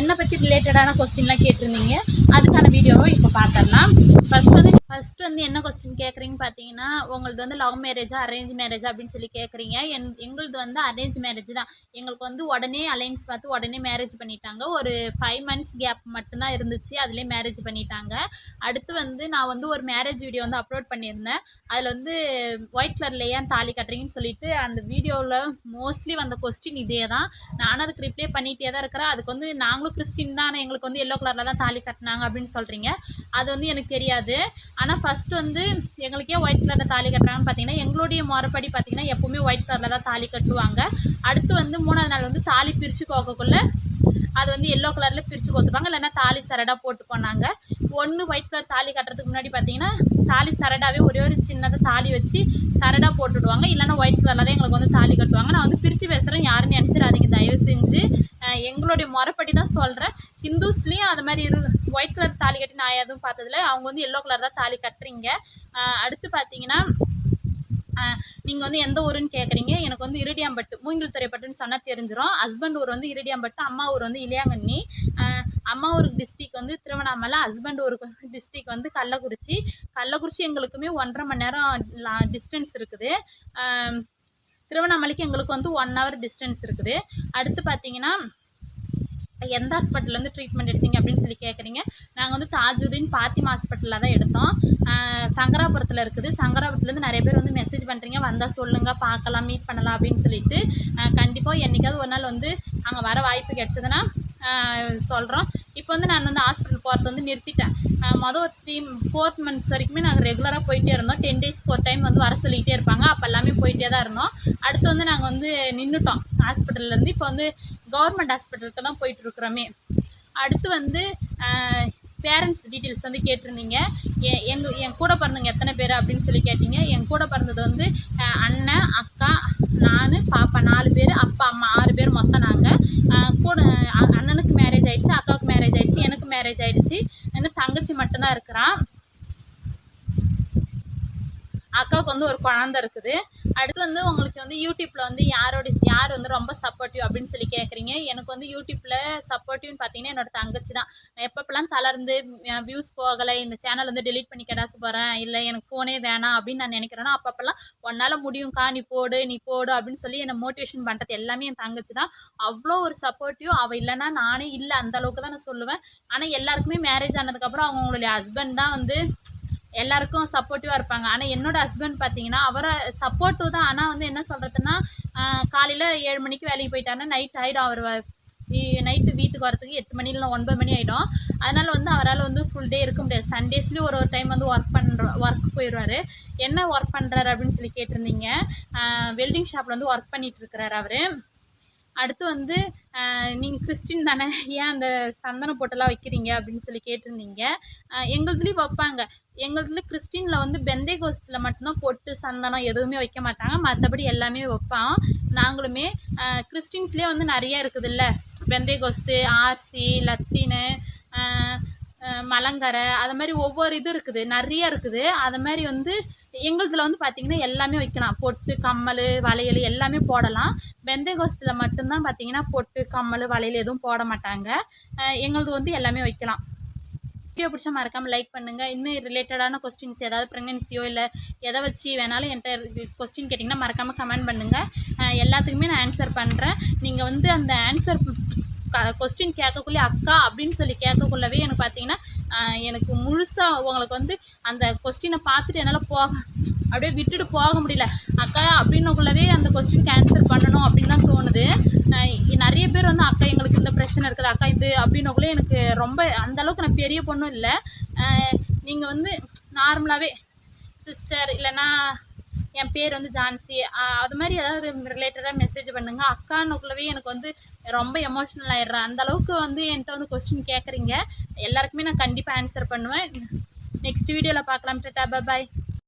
என்னை பற்றி ரிலேட்டடான கொஸ்டின்லாம் கேட்டிருந்தீங்க. அதுக்கான வீடியோவை இப்போ பார்த்துடலாம். ஃபஸ்ட் வந்து ஃபர்ஸ்ட் வந்து என்ன கொஸ்டின் கேட்குறீங்க பார்த்தீங்கன்னா உங்களது வந்து லவ் மேரேஜா அரேஞ்ச் மேரேஜா அப்படின்னு சொல்லி கேட்குறீங்க என் எங்களுது வந்து அரேஞ்ச் மேரேஜ் தான். எங்களுக்கு வந்து உடனே அலைன்ஸ் பார்த்து உடனே மேரேஜ் பண்ணிட்டாங்க. ஒரு ஃபைவ் மந்த்ஸ் கேப் மட்டும்தான் இருந்துச்சு. அதுலேயே மேரேஜ் பண்ணிட்டாங்க. அடுத்து வந்து நான் வந்து ஒரு மேரேஜ் வீடியோ வந்து அப்லோட் பண்ணியிருந்தேன். அதில் வந்து ஒயிட் கலரில் ஏன் தாலி கட்டுறீங்கன்னு சொல்லிட்டு அந்த வீடியோவில் மோஸ்ட்லி வந்த கொஸ்டின் இதே தான் நானும் அதுக்கு ரிப்ளை பண்ணிகிட்டே தான் இருக்கிறேன். அதுக்கு வந்து நாங்களும் கிறிஸ்டின் தான். ஆனால் எங்களுக்கு வந்து எல்லோ கலரில் தான் தாலி கட்டினாங்க அப்படின்னு சொல்கிறீங்க அது வந்து எனக்கு தெரியாது. ஆனால் ஃபர்ஸ்ட் வந்து எங்களுக்கே ஒயிட் கலரில் தாலி கட்டுறாங்கன்னு பார்த்தீங்கன்னா எங்களுடைய முறைப்படி பார்த்தீங்கன்னா எப்போவுமே ஒயிட் கலரில் தான் தாலி கட்டுவாங்க. அடுத்து வந்து மூணாவது நாள் வந்து தாலி பிரித்து கோக்கக்குள்ள அது வந்து எல்லோ கலரில் பிரித்து கோத்துப்பாங்க இல்லைன்னா தாலி சரடாக போட்டு போனாங்க. ஒன்று ஒயிட் கலர் தாலி கட்டுறதுக்கு முன்னாடி பார்த்தீங்கன்னா தாலி சரடாவே ஒரே ஒரு சின்னதாக தாலி வச்சு சரடாக போட்டுவிடுவாங்க இல்லைன்னா ஒயிட் கலரில் தான் எங்களுக்கு வந்து தாலி கட்டுவாங்க. நான் வந்து பிரித்து பேசுகிறேன் யாருன்னு நினச்சிடாதீங்க தயவு செஞ்சு எங்களுடைய முறைப்படி தான் சொல்கிறேன் ஹிந்துஸ்லேயும் அது மாதிரி இரு ஒயிட் கலர் தாலி கட்டி நான் எதுவும் பார்த்ததில்ல. அவங்க வந்து எல்லோ கலர் தான் தாலி கட்டுறீங்க. அடுத்து பார்த்தீங்கன்னா நீங்கள் வந்து எந்த ஊருன்னு கேட்குறீங்க எனக்கு வந்து இருடியாம்பட்டு மூங்கில் துறைப்பட்டுன்னு சொன்னால் தெரிஞ்சிடும் ஹஸ்பண்ட் ஊர் வந்து இருடியாம்பட்டு அம்மா ஊர் வந்து இளையாங்கண்ணி. அம்மா ஊருக்கு டிஸ்ட்ரிக் வந்து திருவண்ணாமலை ஹஸ்பண்ட் ஊருக்கு வந்து டிஸ்ட்ரிக் வந்து கள்ளக்குறிச்சி. கள்ளக்குறிச்சி எங்களுக்குமே ஒன்றரை மணி நேரம் டிஸ்டன்ஸ் இருக்குது. திருவண்ணாமலைக்கு எங்களுக்கு வந்து ஒன் ஹவர் டிஸ்டன்ஸ் இருக்குது. அடுத்து பார்த்தீங்கன்னா எந்த ஹாஸ்பிட்டலில் வந்து ட்ரீட்மெண்ட் எடுத்தீங்க அப்படின்னு சொல்லி கேட்குறீங்க நாங்கள் வந்து தாஜுதீன் பாத்திமா ஹாஸ்பிட்டலில் தான் எடுத்தோம். சங்கராபுரத்தில் இருக்குது. சங்கராபுரத்துலேருந்து நிறைய பேர் வந்து மெசேஜ் பண்ணுறீங்க வந்தால் சொல்லுங்கள் பார்க்கலாம் மீட் பண்ணலாம் அப்படின்னு சொல்லிட்டு. கண்டிப்பாக என்றைக்காவது ஒரு நாள் வந்து அங்கே வர வாய்ப்பு கிடச்சதுன்னா சொல்கிறோம் இப்போ வந்து நான் வந்து ஹாஸ்பிட்டல் போகிறது வந்து நிறுத்திட்டேன். மொதல் ஒரு த்ரீ ஃபோர்த் மந்த்ஸ் வரைக்குமே நாங்கள் ரெகுலராக போயிட்டே இருந்தோம். டென் டேஸ்க்கு ஒரு டைம் வந்து வர சொல்லிகிட்டே இருப்பாங்க. அப்போ எல்லாமே போயிட்டே தான் இருந்தோம். அடுத்து வந்து நாங்கள் வந்து நின்றுட்டோம் ஹாஸ்பிட்டல்லேருந்து இப்போ வந்து கவர்மெண்ட் ஹாஸ்பிட்டலுக்கு தான் போயிட்டுருக்குறோமே. அடுத்து வந்து பேரண்ட்ஸ் டீட்டெயில்ஸ் வந்து கேட்டிருந்தீங்க. எ- என் கூட பிறந்தவங்க எத்தனை பேர் அப்படின்னு சொல்லி கேட்டிங்க. என் கூட பிறந்தது வந்து அண்ணன் அக்கா நான் பாப்பா நாலு பேர் அப்பா அம்மா ஆறு பேர் மொத்தம் நாங்கள் கூட அண்ணனுக்கு மேரேஜ் ஆகிடுச்சு அக்காவுக்கு மேரேஜ் ஆகிடுச்சு எனக்கு மேரேஜ் ஆகிடுச்சு இன்னும் தங்கச்சி மட்டும்தான் இருக்கிறான். அக்காவுக்கு வந்து ஒரு குழந்த இருக்குது. அடுத்து வந்து உங்களுக்கு வந்து யூடியூப்பில் வந்து யாரோட யார் வந்து ரொம்ப சப்போர்ட்டிவ் அப்படின்னு சொல்லி கேட்குறீங்க எனக்கு வந்து யூடியூப்பில் சப்போர்ட்டிவ்னு பார்த்தீங்கன்னா என்னோட தங்கச்சி தான். நான் எப்பப்பெல்லாம் தளர்ந்து வியூஸ் போகலை இந்த சேனல் வந்து டெலீட் பண்ணி கிடாசு போகிறேன் இல்லை எனக்கு ஃபோனே வேணாம் அப்படின்னு நான் நினைக்கிறேன்னா அப்பப்பெல்லாம் உன்னால் முடியும்க்கா நீ போடு நீ போடு அப்படின்னு சொல்லி என்னை மோட்டிவேஷன் பண்ணுறது எல்லாமே என் தங்கச்சி தான். அவ்வளோ ஒரு சப்போர்ட்டிவ் அவள் இல்லைன்னா நானே இல்லை அந்த அளவுக்கு தான் நான் சொல்லுவேன். ஆனால் எல்லாருக்குமே மேரேஜ் ஆனதுக்கப்புறம் அவங்களுடைய ஹஸ்பண்ட் தான் வந்து எல்லாருக்கும் சப்போர்ட்டிவாக இருப்பாங்க. ஆனால் என்னோட ஹஸ்பண்ட் பார்த்தீங்கன்னா அவரை சப்போர்ட்டிவ் தான். ஆனால் வந்து என்ன சொல்கிறதுன்னா காலையில் ஏழு மணிக்கு வேலைக்கு போயிட்டாருன்னா நைட் ஆகிடும் அவர் நைட்டு வீட்டுக்கு வரத்துக்கு எட்டு மணி இல்லை ஒன்பது மணி ஆகிடும் அதனால் வந்து அவரால் வந்து ஃபுல் டே இருக்க முடியாது. சண்டேஸ்லேயும் ஒரு ஒரு டைம் வந்து ஒர்க் பண்ணுற ஒர்க் போயிடுவார். என்ன ஒர்க் பண்ணுறாரு அப்படின்னு சொல்லி கேட்டிருந்தீங்க. வெல்டிங் ஷாப்பில் வந்து ஒர்க் பண்ணிகிட்ருக்கிறார் அவர். அடுத்து வந்து நீங்கள் கிறிஸ்டின் தானே ஏன் அந்த சந்தன பொட்டெல்லாம் வைக்கிறீங்க அப்படின்னு சொல்லி கேட்டிருந்தீங்க. எங்களுதுலேயும் வைப்பாங்க. எங்களுதுல கிறிஸ்டினில் வந்து பெந்தை கோஷத்தில் மட்டும்தான் பொட்டு சந்தனம் எதுவுமே வைக்க மாட்டாங்க. மற்றபடி எல்லாமே வைப்போம் நாங்களுமே கிறிஸ்டின்ஸ்லேயே வந்து நிறைய இருக்குதுல்ல. பெந்தை கோஸ்து ஆர்சி லத்தீனு மலங்கரை அது மாதிரி ஒவ்வொரு இது இருக்குது நிறைய இருக்குது. அது மாதிரி வந்து எங்களுதில் வந்து பார்த்திங்கன்னா எல்லாமே வைக்கலாம். பொட்டு கம்மல் வளையல் எல்லாமே போடலாம். வெந்தயகோசத்தில் மட்டும்தான் பார்த்தீங்கன்னா பொட்டு கம்மல் வளையல் எதுவும் போட மாட்டாங்க. எங்களது எங்களுது வந்து எல்லாமே வைக்கலாம். வீடியோ பிடிச்சா மறக்காமல் லைக் பண்ணுங்கள் இன்னும் ரிலேட்டடான கொஸ்டின்ஸ் ஏதாவது ப்ரெக்னென்சியோ இல்லை எதை வச்சு வேணாலும் என்கிட்ட கொஸ்டின் கேட்டிங்கன்னா மறக்காமல் கமெண்ட் பண்ணுங்கள் எல்லாத்துக்குமே நான் ஆன்சர் பண்ணுறேன் நீங்கள் வந்து அந்த ஆன்சர் கொஸ்டின் கேட்கக்குள்ளே அக்கா அப்படின்னு சொல்லி கேட்கக்குள்ளவே எனக்கு பார்த்தீங்கன்னா எனக்கு முழுசாக உங்களுக்கு வந்து அந்த கொஸ்டினை பார்த்துட்டு என்னால் போக அப்படியே விட்டுட்டு போக முடியல. அக்கா அப்படின்னக்குள்ளவே அந்த கொஸ்டின் கேன்சல் பண்ணணும் அப்படின்னு தான் தோணுது. நிறைய பேர் வந்து அக்கா எங்களுக்கு இந்த பிரச்சனை இருக்குது. அக்கா இது அப்படின்னக்குள்ளே எனக்கு ரொம்ப அந்தளவுக்கு நான் பெரிய பொண்ணும் இல்லை. நீங்கள் வந்து நார்மலாகவே சிஸ்டர் இல்லைன்னா என் பேர் வந்து ஜான்சி. அது மாதிரி ஏதாவது ரிலேட்டடாக மெசேஜ் பண்ணுங்க. அக்கானுக்குள்ளவே எனக்கு வந்து ரொம்ப எமோஷ்னல் ஆயிடுறேன். அந்த அளவுக்கு வந்து என்கிட்ட வந்து கொஸ்டின் கேட்குறீங்க எல்லாருக்குமே நான் கண்டிப்பாக ஆன்சர் பண்ணுவேன். நெக்ஸ்ட் வீடியோவில் பார்க்கலாம் டேட்டா பாய்